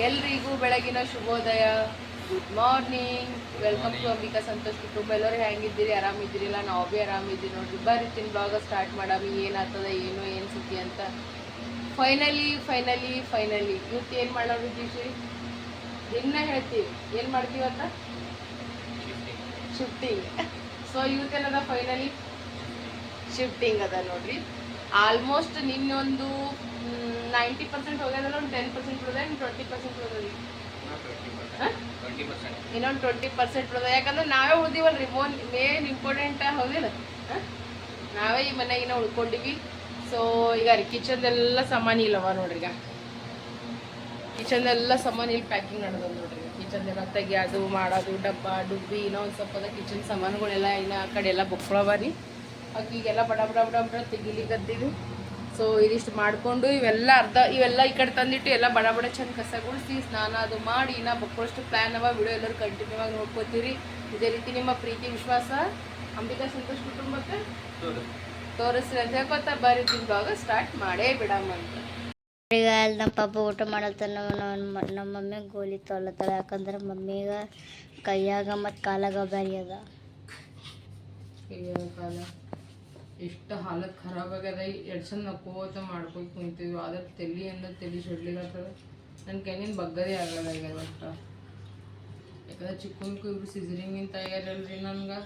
ಎಲ್ರಿಗೂ ಬೆಳಗಿನ ಶುಭೋದಯ. Good morning welcome to Ambika Santosh ಕುಟುಂಬ. ಎಲ್ಲರೂ ಹೆಂಗಿದ್ದೀರಿ? ಆರಾಮಿದ್ದೀರಿಲ್ಲ? ನಾವು ಭೀ ಆರಾಮಿದ್ದೀವಿ ನೋಡ್ರಿ. ಬರ್ರಿ, ತಿನ್ ಬ್ಲಾಗ ಸ್ಟಾರ್ಟ್ ಮಾಡಾಮಿ. ಏನಾಗ್ತದ, ಏನು ಏನು ಸುದ್ದಿ ಅಂತ. ಫೈನಲಿ ಫೈನಲಿ ಫೈನಲಿ ಇವತ್ತು ಏನು ದೀಶಿ ದಿನ ಹೇಳ್ತೀವಿ. ಏನು ಮಾಡ್ತೀವತ್ತ ಶಿಫ್ಟಿಂಗ್ ಸೊ ಇವತ್ತೇನದ ಫೈನಲಿ ಶಿಫ್ಟಿಂಗ್ ಅದ ನೋಡ್ರಿ. ಆಲ್ಮೋಸ್ಟ್ ನಿನ್ನೊಂದು ನೈಂಟಿ ಪರ್ಸೆಂಟ್ ಹೋಗ್ಯದಲ್ಲ ಒಂದು ಟೆನ್ ಪರ್ಸೆಂಟ್ ಉಳಿದ ಟ್ವೆಂಟಿ ಪರ್ಸೆಂಟ್ ಉಳಿದ್ರಿ ಇನ್ನೊಂದು ಟ್ವೆಂಟಿ ಪರ್ಸೆಂಟ್ ಉಳಿದ ಯಾಕಂದ್ರೆ ನಾವೇ ಉಳಿದೀವಲ್ರಿ ಮೋನ್ ಮೇನ್ ಇಂಪಾರ್ಟೆಂಟ್ ಹೌದಿಲ್ಲ? ನಾವೇ ಈ ಮನೆಗಿನ ಉಳ್ಕೊಂಡಿವಿ. ಸೊ ಈಗ ರೀ ಕಿಚನ್ದೆಲ್ಲ ಸಾಮಾನು ಇಲ್ಲವ ನೋಡ್ರಿ ಈಗ. ಕಿಚನ್ದೆಲ್ಲ ಸಾಮಾನು ಇಲ್ಲಿ ಪ್ಯಾಕಿಂಗ್ ನಡೆದ ನೋಡ್ರಿ ಕಿಚನ್ದೆಲ್ಲ ತೆಗಿಯೋದು ಮಾಡೋದು, ಡಬ್ಬ, ಡುಬ್ಬಿ, ಇನ್ನೊಂದು ಒಂದು ಸ್ವಲ್ಪ ಕಿಚನ್ ಸಾಮಾನುಗಳೆಲ್ಲ ಇನ್ನು ಆ ಕಡೆ ಎಲ್ಲ ಬುಕ್ಕೊಳವ ರೀ. ಅಕ್ಕಿಗೆಲ್ಲ ಬಡ ಬಡ ಬಡ ಬಡ ತೆಗಿಲಿಕ್ಕತ್ತೀವಿ ಸೊ ಇದಿಷ್ಟು ಮಾಡಿಕೊಂಡು ಇವೆಲ್ಲ ಅರ್ಧ ಇವೆಲ್ಲ ಈ ಕಡೆ ತಂದಿಟ್ಟು ಎಲ್ಲ ಬಡ ಬಡ ಚಂದ ಕಸ ಗುಡಿಸಿ ಸ್ನಾನ ಅದು ಮಾಡಿ ನಾ ಬಕ್ಕೋಷ್ಟು ಪ್ಲ್ಯಾನ್ ಅವ ವಿಡಿಯೋ ಎಲ್ಲರೂ ಕಂಟಿನ್ಯೂ ಆಗಿ ನೋಡ್ಕೋತೀರಿ. ಇದೇ ರೀತಿ ನಿಮ್ಮ ಪ್ರೀತಿ ವಿಶ್ವಾಸ ಅಂಬಿಕಾ ಸಂತೋಷ್ ಕುಟುಂಬಕ್ಕೆ ತೋರಿಸ್ರಿ ಅಂತ ಹೇಳ್ಕೊತ ಬರೀ ಭಾಗ ಸ್ಟಾರ್ಟ್ ಮಾಡೇ ಬಿಡಮ್ಮ ಅಂತ. ಈಗ ಅಲ್ಲಿ ನಮ್ಮ ಪಾಪ ಊಟ ಮಾಡತ್ತ ನಮ್ಮ ನಮ್ಮ ಮಮ್ಮಿ ಗೋಲಿ ತೊಲತ್ತಾಳೆ ಯಾಕಂದ್ರೆ ಮಮ್ಮಿಗ ಕೈಯಾಗ ಮತ್ತು ಕಾಲಾಗ ಬ್ಯಾರಿ ಅದ. ಕಾಲ. ಎಷ್ಟು ಹಾಲತ್ ಖರಾಬ್ ಆಗ್ಯದ ಎರಡು ಚಂದ ನಕ್ಕೋತ ಮಾಡ್ಕೊತ ಕುಂತೀವಿ ಆದ್ರೆ ತಲೆ ಅಂದ್ರೆ ತಲೆ ಸುಡ್ಲಿಕ್ಕತ್ತದ ನನ್ನ ಕೈನಿಂದ ಬಗ್ಗದೇ ಆಗಲ್ಲ ಆಗ್ಯದ ಒಟ್ಟ ಯಾಕಂದ್ರೆ ಚಿಕ್ಕನ್ಕು ಇಬ್ರು ಸಿಜರಿಂಗಿನ ಆಗ್ಯಾರಲ್ರಿ ನನ್ಗೆ.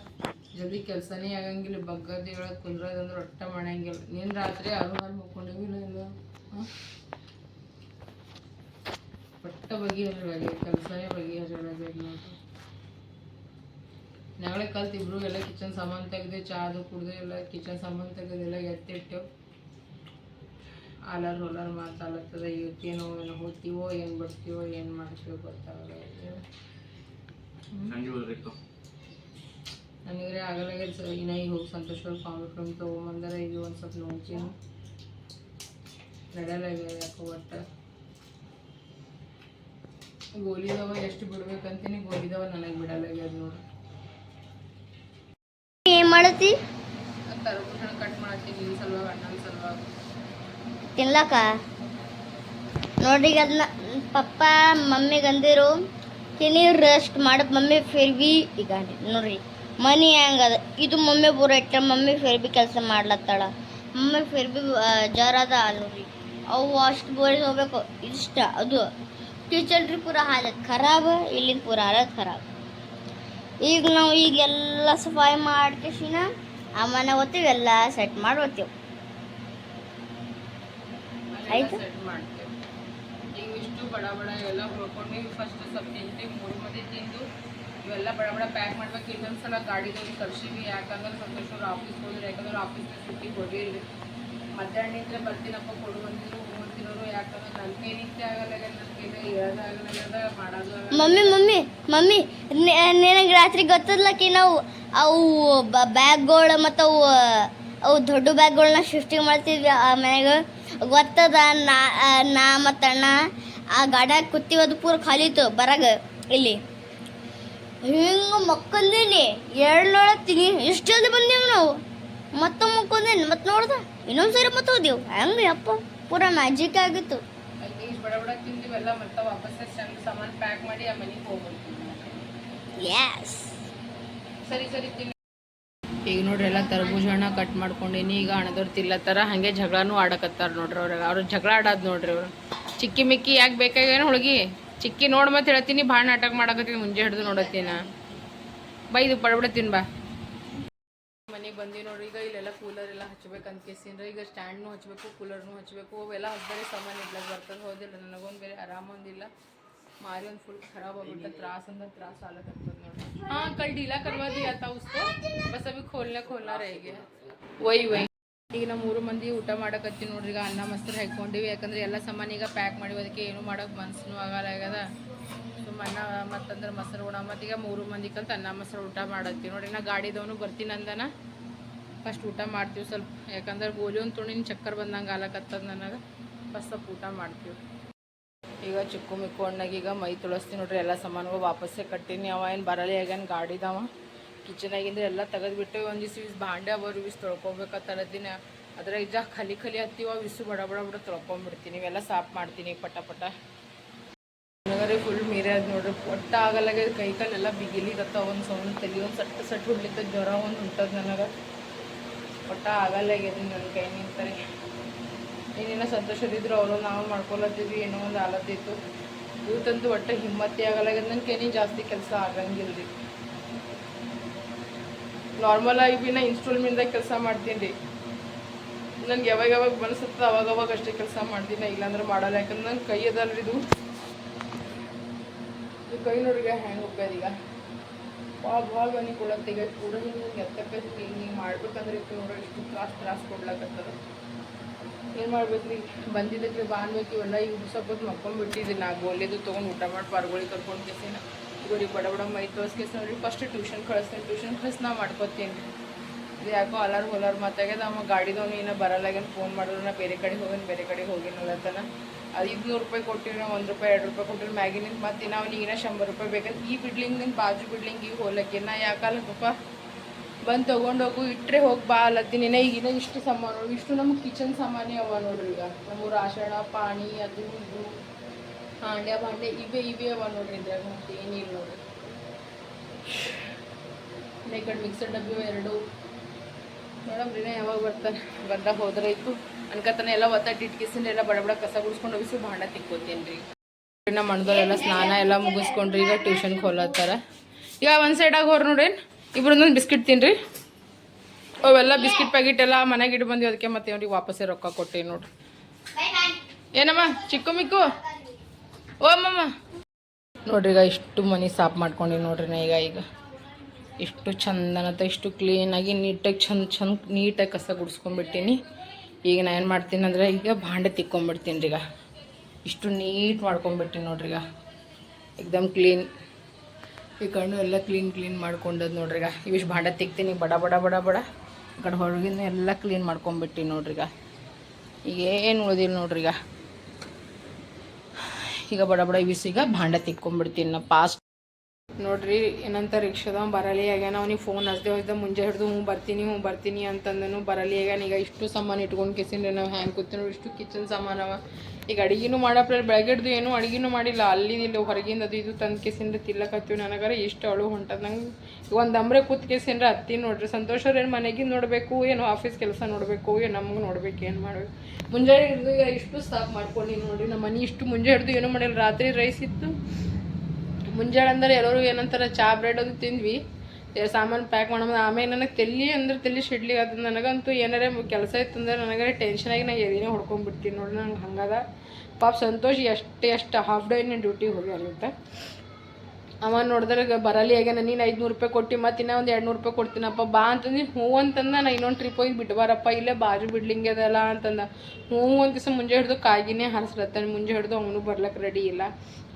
ಜಲ್ದಿ ಕೆಲಸನೇ ಆಗಂಗಿಲ್ಲ, ಬಗ್ಗದ ಹೇಳೋದು ಕುಂದ್ರದಂದ್ರೆ ಒಟ್ಟ ಮಾಡಂಗಿಲ್ಲ. ನೀನು ರಾತ್ರಿ ಆರು ಹಾಲು ಮುಕ್ಕೊಂಡಿವಿಲ್ಲ ಇಲ್ಲ ಹಾಂ? ಒಟ್ಟ ಬಗೆಹರಿಯಾಗಿ ಕೆಲಸನೇ ಬಗೆಹರಿಸಬೇಕು ನೋಡ್ರಿ ನಾಳೆ ಕಲ್ತು ಇಬ್ರು ಎಲ್ಲ ಕಿಚನ್ ಸಾಮಾನು ತೆಗೆದು ಚಾದು ಕುಡ್ದು ಎಲ್ಲ ಕಿಚನ್ ಸಾಮಾನು ತೆಗೆದು ಎಲ್ಲ ಎತ್ತಿಟ್ಟು ಆಲರ್ ಹೊಲರ್ ಮಾತಾಡ್ತದ ಇವತ್ತೇನೋ ಏನೋ ಹೋಗ್ತೀವೋ ಏನು ಬರ್ತೀವೋ ಏನು ಮಾಡ್ತೀವೋ ಗೊತ್ತಾಗಲ್ಲ ನನಗೆ ಆಗಲ್ಲ ಇನ್ನ ಈಗ ಹೋಗಿ ಸಂತೋಷವಾಗಿ ಕಾಮಿಡಿ ರೂಮ್ ತೊಗೊಂಬಂದಾರ ಈಗ ಒಂದು ಸ್ವಲ್ಪ ನೋಡ್ತೀನಿ. ನಡೆಯಲ್ಲ ಯಾಕೋ ಒಟ್ಟ. ಗೋಲಿದವ ಎಷ್ಟು ಬಿಡ್ಬೇಕಂತೀನಿ ಗೋಲಿದವ ನನಗೆ ಬಿಡಲ್ಲ ನೋಡಿ ಮಾಡತ್ತಿ ತರಬೂಜ ನೋಡ್ರಿ ಅದನ್ನ ಪಪ್ಪ ಮಮ್ಮಿಗೆ ಅಂದಿರು ತಿನ್ನಿ ರೆಸ್ಟ್ ಮಾಡ, ಮಮ್ಮಿ ಫಿರ್ ಬಿ ಈಗ ನೋಡ್ರಿ, ಮನಿ ಹೆಂಗದ ಇದು ಮಮ್ಮಿ ಬೂರ ಇಟ್ಟ ಮಮ್ಮಿ ಫಿರ್ ಬಿ ಕೆಲಸ ಮಾಡ್ಲತ್ತಾಳ. ಮಮ್ಮಿ ಫಿರ್ ಬಿ ಅದ ನೋಡ್ರಿ. ಅವು ಅಷ್ಟು ಬೋರಿ ಹೋಗ್ಬೇಕು, ಇಷ್ಟ, ಅದು. ಟೀಚರ್ ರೀ ಪೂರ ಹಾಲತ್ ಖರಾಬ್ ಇಲ್ಲಿಂದ ಪೂರ ಹಾಲತ್ ಖರಾಬ್. ಈಗ ನಾವು ಈಗೆಲ್ಲ ಸಫಾಯಿ ಮಾಡ್ಕೇಸಿನ ಆ ಮನೆ ಓದ್ತೀವಿ ಎಲ್ಲ ಸೆಟ್ ಮಾಡಿ ಓದ್ತೀವಿ ಆಯ್ತು. ಇಷ್ಟು ಬಡ ಬಡ ಎಲ್ಲ ಫಸ್ಟ್ ಸ್ವಲ್ಪ ತಿಂತೀವಿ ಮೂರು ಮಂದಿ ತಿಂದು ಇವೆಲ್ಲ ಬಡ ಬಡ ಪ್ಯಾಕ್ ಮಾಡ್ಬೇಕು. ಇನ್ನೊಂದು ಸಲ ಗಾಡಿದವ್ರು ಕರ್ಸಿವಿ. ಯಾಕಂದ್ರೆ ಸಂತೋಷ ಅವ್ರು ಆಫೀಸ್ ಹೋದ್ರೆ ಯಾಕಂದ್ರೆ ಆಫೀಸ್ ಸುಟ್ಟಿ ಕೊಡಿರಿ. ಮಧ್ಯಾಹ್ನ ಬರ್ತೀನಪ್ಪ ಕೊಡು ಬಂದಿದ್ರು ಮಮ್ಮಿ ಮಮ್ಮಿ ಮಮ್ಮಿ ನಿನಗೆ ರಾತ್ರಿ ಗೊತ್ತದ್ಲಕ್ಕಿ ನಾವು ಅವು ಬ್ಯಾಗ್ಗಳು ಮತ್ತು ಅವು ಅವು ದೊಡ್ಡ ಬ್ಯಾಗ್ಗಳನ್ನ ಶಿಫ್ಟಿಂಗ್ ಮಾಡ್ತಿದ್ವಿ ಆ ಮನೆಗೆ. ಗೊತ್ತದ? ನಾ ನಾ ಆ ಗಾಡ್ಯಾಗ ಕುತ್ತಿವದು ಪೂರ ಇತ್ತು ಬರಾಗ ಇಲ್ಲಿ. ಹಿಂಗೆ ಮಕ್ಕಂದೀನಿ ಎರಡು ನೋಡತ್ತೀನಿ ಎಷ್ಟು ಜಲ್ದಿ ಬಂದೇವು ನಾವು? ಮತ್ತೆ ಮಕ್ಕಂದೇನಿ, ಮತ್ತೆ ನೋಡ್ದ? ಇನ್ನೊಂದು ಸರಿ ಮತ್ತೆ ಹೋದೆವು. ಹೆಂಗೆ ಅಪ್ಪ? ಪೂರ ಮ್ಯಾಜಿಕ್ ಆಗಿತ್ತು. ಅಲ್ಲಿ ಇಷ್ಟ್ ಬಡ ಬಡ ತಿಂದಿವೆಲ್ಲ ಮತ್ತೆ ವಾಪಸ್ ಚಂದ ಸಾಮಾನು ಪ್ಯಾಕ್ ಮಾಡಿ ಆ ಮನೆಗೆ ಯಸ್ ಸರಿ ಸರಿ ಈಗ ನೋಡ್ರಿ ಎಲ್ಲ ತರಬೂಜ ಹಣ್ಣ ಕಟ್ ಮಾಡ್ಕೊಂಡೀನಿ. ಈಗ ಹಣದವ್ರು ತಿಲ್ಲತ್ತಾರ ಹಾಗೆ ಜಗಳನೂ ಆಡಕತ್ತಾರ ನೋಡ್ರಿ ಅವ್ರಿಗೆ ಅವ್ರು ಜಗಳ ಆಡೋದು ನೋಡ್ರಿ ಅವ್ರು ಚಿಕ್ಕಿ ಮಿಕ್ಕಿ ಯಾಕೆ ಬೇಕಾಗೇನು ಹುಡುಗಿ? ಚಿಕ್ಕಿ ನೋಡ್ ಮತ್ತೆ ಹೇಳ್ತೀನಿ ಭಾಳ ನಾಟಕ ಮಾಡಕತ್ತೀನಿ ಮುಂಜೆ ಹಿಡಿದು ನೋಡತ್ತೀನ. ಬೈದು ಇದು ಪಡ್ಬಿಡ ತಿನ್ ಬಾ. ಮನೆಗೆ ಬಂದಿವಿ ನೋಡ್ರಿ ಈಗ ಇಲ್ಲೆಲ್ಲ ಕೂಲರ್ ಎಲ್ಲ ಹಚ್ಬೇಕಂತ ಕೇಸಿಂದ್ರೆ ಈಗ ಸ್ಟ್ಯಾಂಡ್ನು ಹಚ್ಚಬೇಕು ಕೂಲರ್ನು ಹಚ್ಚಬೇಕು ಅವೆಲ್ಲ ಹಚ್ದರೆ ಸಾಮಾನು ಇಡ್ಲಕ್ಕೆ ಬರ್ತದೆ, ಹೋದಿಲ್ಲ, ನನಗೊಂದು ಬೇರೆ ಆರಾಮೊಂದಿಲ್ಲ ಮಾರಿ ಒಂದು ಫುಲ್ ಖರಾಬ್ ಆಗ್ಬಿಟ್ಟ, ತ್ರಾಸ ಅಂದ್ರೆ ತ್ರಾಸ ಆಗ್ತದ ನೋಡ್ರಿ ಹಾಂ ಕಲ್ ಡೀಲಾ ಕರ್ವಾ ದಿಯಾ ಬಸ್ ಅಭಿ ಖೋಲ್ನೆ ಖೋಲ್ನಾ ರೈಗೆ ಒಯ್ ವೈ. ಈಗ ನಮ್ಮ ಮೂರು ಮಂದಿ ಊಟ ಮಾಡಕತ್ತಿ ನೋಡ್ರಿ, ಈಗ ಅನ್ನ ಮಸ್ತರ್ ಹಾಕ್ಕೊಂಡಿವಿ, ಯಾಕಂದ್ರೆ ಎಲ್ಲ ಸಾಮಾನು ಈಗ ಪ್ಯಾಕ್ ಮಾಡಿವಿ ಅದಕ್ಕೆ ಏನು ಮಾಡೋಕೆ ಮನ್ಸು ಆಗಲ್ಲ ಆಗ್ಯದ. ಅನ್ನ ಮತ್ತಂದ್ರೆ ಮೊಸರು ಉಣ, ಮತ್ತೀಗ ಮೂರು ಮಂದಿ ಕಲ್ತು ಅನ್ನ, ಮೊಸರು ಊಟ ಮಾಡತ್ತೀವಿ ನೋಡ್ರಿ, ನಾ ಗಾಡಿದವನು ಬರ್ತೀನಿ ಅಂದನ. ಫಸ್ಟ್ ಊಟ ಮಾಡ್ತೀವಿ ಸ್ವಲ್ಪ, ಯಾಕಂದ್ರೆ ಗೋಲಿ ಒಂದು ತುಣಿನ ಚಕ್ಕರ್ ಬಂದಂಗೆ ಆಲಕತ್ತದ ನನಗೆ. ಫಸ್ಟ್ ಸ್ವಲ್ಪ ಊಟ ಮಾಡ್ತೀವಿ. ಈಗ ಚಿಕ್ಕು ಮಿಕ್ಕು ಅಣ್ಣಗೆ ಈಗ ಮೈ ತುಳಸ್ತೀನಿ ನೋಡ್ರಿ, ಎಲ್ಲ ಸಾಮಾನುಗಳು ವಾಪಸ್ಸೇ ಕಟ್ಟೀನಿ ಅವ, ಏನು ಬರಲ್ಲ ಹೇಗೇನು ಗಾಡಿದವ. ಕಿಚನಾಗಿಂದ್ರೆ ಎಲ್ಲ ತೆಗೆದ್ಬಿಟ್ಟು ಒಂದು ದಿವ್ಸ ಇಸ್ ಭಾಂಡೆ ಅವರು ಇಸ್ ದಿನ ಅದ್ರಾಗ ಜಾ ಖಲಿ ಖಲಿ ಹತ್ತಿವ ವಿಸು ಬಡ ಬಡ ಬಡ ತೊಳ್ಕೊಂಬಿಡ್ತೀನಿ. ಇವೆಲ್ಲ ಸಾಫ್ ಮಾಡ್ತೀನಿ ಪಟ ಪಟ. ಆಗಲ್ಲಾಗ ಕೈ ಕಾಲೆಲ್ಲ ಬಿಗಿಲಿರತ್ತ ಒಂದು ಸೌಂಡ್, ತಲೆ ಒಂದು ಸಟ್ ಸಟ್ ಹುಡ್ಲಿತ್ತ ಜ್ವರ ಒಂದು ಉಂಟದ ನನಗೆ. ಒಟ್ಟ ಆಗಲ್ಲಾಗ್ಯದ ನನ್ನ ಕೈ ನಿಂತಾರೆ ಏನೇನೋ ಸಂತೋಷದಿದ್ರು ಅವರು, ನಾವು ಮಾಡ್ಕೊಳತ್ತಿದ್ವಿ, ಏನೋ ಒಂದು ಆಲತ್ತಿತ್ತು. ಇವತ್ತಂತೂ ಒಟ್ಟ ಹಿಮ್ಮತ್ತೆ ಆಗಲ್ಲಾಗ್ಯದ ನನ್ನ ಕೈನಿ ಜಾಸ್ತಿ ಕೆಲಸ ಆಗಂಗಿಲ್ಲ ರೀ ನಾರ್ಮಲ್ ಆಗಿ ಬಿ ನಾ ಇನ್ಸ್ಟಾಲ್ಮೆಂಟ್ದಾಗ ಕೆಲಸ ಮಾಡ್ತೀನಿ. ರೀ ನನ್ಗೆ ಯಾವಾಗ ಯಾವಾಗ ಮನಸ್ಸುತ್ತ ಅವಾಗ ಅವಾಗ ಅಷ್ಟೇ ಕೆಲಸ ಮಾಡ್ತೀನಿ ಇಲ್ಲಾಂದ್ರೆ ಮಾಡಲ್ಲ. ಯಾಕಂದ್ರೆ ನನ್ನ ಕೈ ಅದಲ್ರಿ ಇದು. ಕೈ ನೋಡ್ರಿ ಹೆಂಗೆ ಹೋಗ್ಯದ ಈಗ. ಭಾಳ ಭಾಳ ಬನ್ನಿ ಕೊಡತ್ತೆ ಈಗ ಕೂಡ ಹಿಂಗೆ ಎತ್ತಕ್ಕೆ ಹಿಂಗೆ ಮಾಡ್ಬೇಕಂದ್ರೆ ಇತ್ತು ನೋಡ್ರಿ, ಇಷ್ಟು ತ್ರಾಸ ತ್ರಾಸ ಕೊಡ್ಲಕತ್ತದ. ಏನು ಮಾಡ್ಬೇಕ್ರಿ? ಬಂದಿದ್ದಕ್ಕೆ ಬಾ ಅನ್ಬೇಕು ಇವೆಲ್ಲ ಈಗ ಸ್ವಲ್ಪ ಹೊತ್ತು ಮಕ್ಕೊಂಡ್ಬಿಟ್ಟಿದ್ದೀನಿ ನಾ. ಗೋಲಿದು ತೊಗೊಂಡು ಊಟ ಮಾಡಿ ಪಾರ್ಗಳಿಗೆ ಕರ್ಕೊಂಡು ಕೇಸಿನ ಇವ್ರಿಗೆ ಬಡ ಬಡ ಮೈ ತೋರಿಸ್ಕೇಸಿ ನೋಡ್ರಿ ಫಸ್ಟ್ ಟ್ಯೂಷನ್ ಕಳಿಸ್ತೇನೆ. ಟ್ಯೂಷನ್ ಕಳಿಸಿ ನಾ ಮಾಡ್ಕೊತೀನಿ. ರೀ ಇದು ಯಾಕೋ ಅಲಾರ್ ಹೊಲಾರ್ ಮಾತಾಗ್ಯದ. ಅವ ಗಾಡಿದವನು ಏನೋ ಬರಲ್ಲಾಗೇನು ಫೋನ್ ಮಾಡಿದ್ರು ನಾ ಬೇರೆ ಕಡೆ ಹೋಗಿನ, ಬೇರೆ ಕಡೆ ಹೋಗಿನಲ್ಲತನ ಅದು ಐದುನೂರು ರೂಪಾಯಿ ಕೊಟ್ಟಿರಿ ನಾವು ಒಂದು ರೂಪಾಯಿ, ಎರಡು ರೂಪಾಯಿ ಕೊಟ್ಟಿರಿ ಮ್ಯಾಗಿನಿಂದ ಮತ್ತೆ ನಾವು ಅವ್ನಿಗೆ ಏನೋ ಶಂಬರ್ ರೂಪಾಯಿ ಬೇಕಂತ ಈ ಬಿಡ್ಲಿಂಗಿನ ಬಾಜು ಬಿಡ್ಲಿಂಗಿಗೆ ಹೋಗ್ಲಕ್ಕೆ ನಾ ಯಾಕಲ್ಲ ಪಪ್ಪ ಬಂದು ತೊಗೊಂಡೋಗು ಇಟ್ಟರೆ ಹೋಗಿ ಬಾ ಅಲ್ಲತ್ತೀನಿ ಈಗಿನ ಇಷ್ಟು ಸಾಮಾನು ಇಷ್ಟು ನಮ್ಮ ಕಿಚನ್ ಸಾಮಾನೇ ಅವ ನೋಡ್ರಿ ಈಗ. ನಮ್ಮ ರಾಶಣ ಪಾಣಿ, ಅದು ಇದು, ಹಾಂಡ್ಯ ಭಾಂಡೆ ಇವೆ ಇವೆ ಅವ ನೋಡ್ರಿ ಇದ್ರಾಗ. ಮತ್ತೆ ಏನಿಲ್ಲ ನೋಡ್ರಿ ಮಿಕ್ಸರ್ ಡಬ್ಬಿ ಎರಡು. ಮೇಡಮ್ ರೀ ಯಾವಾಗ ಬರ್ತಾರೆ? ಬಂದಾಗ ಹೋದ್ರೆ ಇತ್ತು ಅನ್ಕತನ ಎಲ್ಲ ಒತ್ತಡ ಇಟ್ಕಿಸಿನ ಎಲ್ಲ ಬಡ ಬಡ ಕಸ ಗುಡಿಸ್ಕೊಂಡು ಹೋಗಿಸು ಭಾಂಡ ತಿಕ್ಕೋತೀನಿ ರೀ ನಮ್ಮ ಮಣದವರೆಲ್ಲ ಸ್ನಾನ ಎಲ್ಲ ಮುಗಿಸ್ಕೊಂಡ್ರಿ ಈಗ ಟ್ಯೂಷನ್ಗೆ ಹೋಲತ್ತಾರ. ಈಗ ಒಂದು ಸೈಡಾಗ ಹೋರ್ ನೋಡೇನು ಇಬ್ಬರೊಂದೊಂದು ಬಿಸ್ಕಿಟ್ ತಿನ್ರಿ. ಅವೆಲ್ಲ ಬಿಸ್ಕಿಟ್ ಪ್ಯಾಕೆಟ್ ಎಲ್ಲ ಮನೆಗೆ ಇಟ್ಟು ಬಂದ್ವಿ. ಅದಕ್ಕೆ ಮತ್ತೆ ಅವ್ರಿಗೆ ವಾಪಸ್ಸೇ ರೊಕ್ಕ ಕೊಟ್ಟೆ ನೋಡ್ರಿ. ಏನಮ್ಮ, ಚಿಕ್ಕು ಮಿಕ್ಕು? ಓ ಅಮ್ಮಮ್ಮ. ನೋಡ್ರಿ ಈಗ ಇಷ್ಟು ಮನೆ ಸಾಫ್ ಮಾಡ್ಕೊಂಡಿ ನೋಡ್ರಿ ನಾ ಈಗ ಈಗ. ಇಷ್ಟು ಚಂದನತ್ತ ಇಷ್ಟು ಕ್ಲೀನಾಗಿ ನೀಟಾಗಿ ಚಂದ ಚಂದ ನೀಟಾಗಿ ಕಸ ಗುಡಿಸ್ಕೊಂಡ್ಬಿಟ್ಟಿನಿ ಈಗ ನಾನು ಏನು ಮಾಡ್ತೀನಿ ಅಂದರೆ ಈಗ ಭಾಂಡೆ ತಿಕ್ಕೊಂಬಿಡ್ತೀನಿ ರೀ ಈಗ. ಇಷ್ಟು ನೀಟ್ ಮಾಡ್ಕೊಂಬಿಟ್ಟಿನಿ ನೋಡ್ರಿ ಈಗ. ಎಕ್ದಮ್ ಕ್ಲೀನ್ ಈ ಕಣ್ಣು ಎಲ್ಲ ಕ್ಲೀನ್ ಕ್ಲೀನ್ ಮಾಡ್ಕೊಂಡದ್ ನೋಡ್ರಿ ಈಗ. ಇವಿಷ್ಟು ಭಾಂಡೆ ತಿಕ್ತೀನಿ, ಬಡ ಬಡ ಬಡ ಬಡ. ಈ ಕಡೆ ಹೊರಗಿನ ಎಲ್ಲ ಕ್ಲೀನ್ ಮಾಡ್ಕೊಂಬಿಟ್ಟಿನಿ ನೋಡ್ರಿ ಈಗ. ಈಗ ಏನು ಉಳಿದಿಲ್ಲ ನೋಡ್ರಿ ಈಗ. ಈಗ ಬಡ ಬಡ ಇವಿಸೀಗ ಭಾಂಡೆ ತಿಕ್ಕೊಂಬಿಡ್ತೀನಿ ನಾ ಪಾಸ್ಟ್ ನೋಡ್ರಿ, ಏನಂತ ರಿಕ್ಷಾದವ ಬರಲಿ ಆಗ್ಯಾನ, ಅವ್ನಿಗೆ ಫೋನ್ ಹಚ್ದೆ ಹೋಯ್ತ ಮುಂಜೆ ಹಿಡಿದು ಹ್ಞೂ ಬರ್ತೀನಿ ಹ್ಞೂ ಬರ್ತೀನಿ ಅಂತಂದನು ಬರಲಿ ಆಗ್ಯಾನ. ಈಗ ಇಷ್ಟು ಸಾಮಾನು ಇಟ್ಕೊಂಡು ಕಿಸಿನ್ರಿ ನಾವು ಹ್ಯಾಂಗೆ ಕೂತೀವಿ ಇಷ್ಟು ಕಿಚನ್ ಸಾಮಾನು ಅವ. ಈಗ ಅಡಿಗೆನೂ ಮಾಡಪ್ಪ ಬೆಳಗ್ಗೆಡ್ದು ಏನೂ ಅಡಿಗೆನೂ ಮಾಡಿಲ್ಲ. ಅಲ್ಲಿ ಇಲ್ಲಿ ಹೊರಗಿಂದ ಅದು ಇದು ತಂದು ಕಿಸಿನ್ರಿ ತಿಲ್ಲಕತ್ತೀವಿ ನನಗಾರ, ಇಷ್ಟು ಅಳು ಹೊಂಟದ ನಂಗೆ ಒಂದು ಅಂಬ್ರೆ ಕೂತ್ ಕೇಸಿಂದ್ರೆ ಹತ್ತಿ ನೋಡ್ರಿ, ಸಂತೋಷ ಏನು ಮನೆಗಿಂದ ನೋಡಬೇಕು, ಏನು ಆಫೀಸ್ ಕೆಲಸ ನೋಡಬೇಕು, ಏನು ನಮಗೆ ನೋಡ್ಬೇಕು, ಏನು ಮಾಡಬೇಕು ಮುಂಜಾನೆ ಹಿಡಿದು ಈಗ ಇಷ್ಟು ಸ್ಟಾಪ್ ಮಾಡ್ಕೊಂಡು ನೋಡ್ರಿ ನಮ್ಮ ಮನೆ ಇಷ್ಟು ಮುಂಜೆ ಹಿಡ್ದು ಏನೂ ಮಾಡಿಲ್ಲ. ರಾತ್ರಿ ರೈಸ್ ಇತ್ತು ಮುಂಜಾನೆ ಅಂದ್ರೆ ಎಲ್ಲರೂ ಏನಂತಾರೆ, ಚಾ, ಬ್ರೆಡ್ ಅದು ತಿಂದ್ವಿ. ಸಾಮಾನು ಪ್ಯಾಕ್ ಮಾಡೋದು ಆಮೇಲೆ ನನಗೆ ತಲೆ ಅಂದ್ರೆ ತಲೆ ಶಿಡ್ಲಿ ಅದು ನನಗಂತೂ ಏನಾರೇ ಕೆಲಸ ಇತ್ತು ಅಂದ್ರೆ ನನಗೆ ಟೆನ್ಷನ್ ಆಗಿ ನಾ ಎದಿನೇ ಹೊಡ್ಕೊಂಡ್ಬಿಡ್ತೀನಿ ನೋಡಿ, ನಂಗೆ ಹಂಗದ. ಪಾಪ ಸಂತೋಷ್ ಎಷ್ಟು ಎಷ್ಟು ಹಾಫ್ ಡೇ ಡ್ಯೂಟಿಗೆ ಹೋಗ್ಯಾನಂತ ಅವ ನೋಡಿದ್ರೆ ಬರಲಿ ಆಗ್ಯಾನ ನೀನು ಐದುನೂರು ರೂಪಾಯಿ ಕೊಟ್ಟು ಮತ್ತೆ ಇನ್ನೂ ಒಂದು ಎರಡು ನೂರು ರೂಪಾಯಿ ಕೊಡ್ತೀನಪ್ಪ, ಬಾ ಅಂತಂದು. ಹ್ಞೂ ಅಂತಂದ, ನಾ ಇನ್ನೊಂದು ಟ್ರಿಪ್ ಹೋಗಿ ಬಿಟ್ಬಾರಪ್ಪ, ಇಲ್ಲೇ ಬಾಜು ಬಿಡ್ಲಿಂಗ್ ಅದಲ್ಲ ಅಂತಂದ. ಹ್ಞೂ ಒಂದು ದಿವಸ ಮುಂಜೆ ಹಿಡ್ದು ಕಾಗಿನೇ ಹರಿಸ್ಲತ್ತಾನೆ, ಮುಂಜೆ ಹಿಡ್ದು ಅವನು ಬರ್ಲಕ್ಕೆ ರೆಡಿ ಇಲ್ಲ.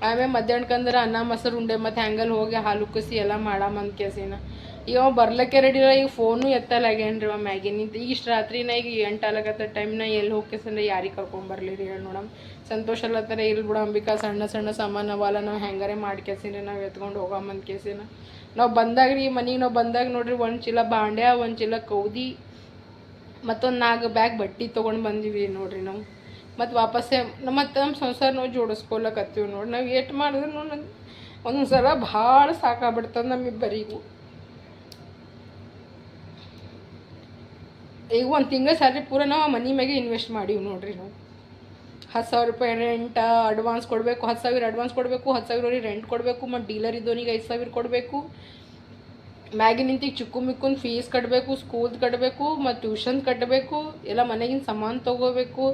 ಆಮೇಲೆ ಮಧ್ಯಾಹ್ನಕ್ಕಂದ್ರೆ ಅನ್ನ, ಮೊಸರು, ಉಂಡೆ ಮತ್ತು ಹ್ಯಾಂಗಲ್ಲಿ ಹೋಗಿ ಹಾಲು ಕುಸಿ ಎಲ್ಲ ಮಾಡಾಮಂತ ಕೇಸಿನ. ಈಗ ಅವ ಬರ್ಲಕ್ಕೆ ರೆಡಿ ಇಲ್ಲ, ಈಗ ಫೋನು ಎತ್ತಲಾಗ್ಯಾನ್ರಿ ಅವ ಮ್ಯಾಗಿನಿಂದ. ಈಗ ಇಷ್ಟು ರಾತ್ರಿನ ಈಗ ಎಂಟು ಆಲಕತ್ತ ಟೈಮ್ನ ಎಲ್ಲಿ ಹೋಗ್ಕೇಸಂದ್ರೆ ಯಾರಿಗೆ ಕರ್ಕೊಂಬರ್ಲಿ ರೀ ಹೇಳಿ ನೋಡಮ್. ಸಂತೋಷ ಅಲ್ಲತ್ತಾರೆ ಇಲ್ಲಿ ಬಿಡು ಅಂಬಿಕಾ, ಸಣ್ಣ ಸಣ್ಣ ಸಾಮಾನು ಅವಲ್ಲ ನಾವು ಹೆಂಗಾರೆ ಮಾಡಿ ಕೇಸಿನ, ನಾವು ಎತ್ಕೊಂಡು ಹೋಗಮ್ಮಂತ ಕೇಸಿನ. ನಾವು ಬಂದಾಗ ರೀ ಮನೆಗೆ ನಾವು ಬಂದಾಗ ನೋಡ್ರಿ, ಒಂದು ಚೀಲ ಬಾಂಡ್ಯ, ಒಂದು ಚೀಲ ಕೌದಿ, ಮತ್ತೊಂದು ನಾಲ್ಕು ಬ್ಯಾಗ್ ಬಟ್ಟೆ ತೊಗೊಂಡು ಬಂದೀವಿ ನೋಡ್ರಿ ನಾವು. ಮತ್ತು ವಾಪಸ್ಸೇ ಮತ್ತು ನಮ್ಮ ಸಂಸಾರ ನಾವು ಜೋಡಿಸ್ಕೊಳಕತ್ತೀವಿ ನೋಡಿ, ನಾವು ಏಟ್ ಮಾಡಿದ್ರು ನೋಡಿ ಒಂದೊಂದು ಸಲ ಭಾಳ ಸಾಕಾಗ್ಬಿಡ್ತದೆ ನಮ್ಮಿಬ್ಬರಿಗೂ ಈಗ ಒಂದು ತಿಂಗಳ ಸ್ಯಾಲ್ರಿ ಪೂರ ನಾವು ಮನೆ ಮ್ಯಾಗೆ ಇನ್ವೆಸ್ಟ್ ಮಾಡೀವಿ ನೋಡ್ರಿ ನಾವು. ಹತ್ತು ಸಾವಿರ ರೂಪಾಯಿ ರೆಂಟ್ ಅಡ್ವಾನ್ಸ್ ಕೊಡಬೇಕು, ಹತ್ತು ಸಾವಿರ ಅಡ್ವಾನ್ಸ್ ಕೊಡಬೇಕು, ಹತ್ತು ಸಾವಿರ ಅವ್ರಿಗೆ ರೆಂಟ್ ಕೊಡಬೇಕು, ಮತ್ತು ಡೀಲರ್ ಇದ್ದವನಿಗೆ ಐದು ಸಾವಿರ ಕೊಡಬೇಕು. ಮ್ಯಾಗಿನ ನಿಂತಿಗೆ ಚಿಕ್ಕು ಮಿಕ್ಕುನ್ ಫೀಸ್ ಕಟ್ಟಬೇಕು ಸ್ಕೂಲ್ದು ಕಟ್ಟಬೇಕು ಮತ್ತು ಟ್ಯೂಷನ್ ಕಟ್ಟಬೇಕು ಎಲ್ಲ ಮನೆಗಿನ ಸಾಮಾನು ತೊಗೋಬೇಕು.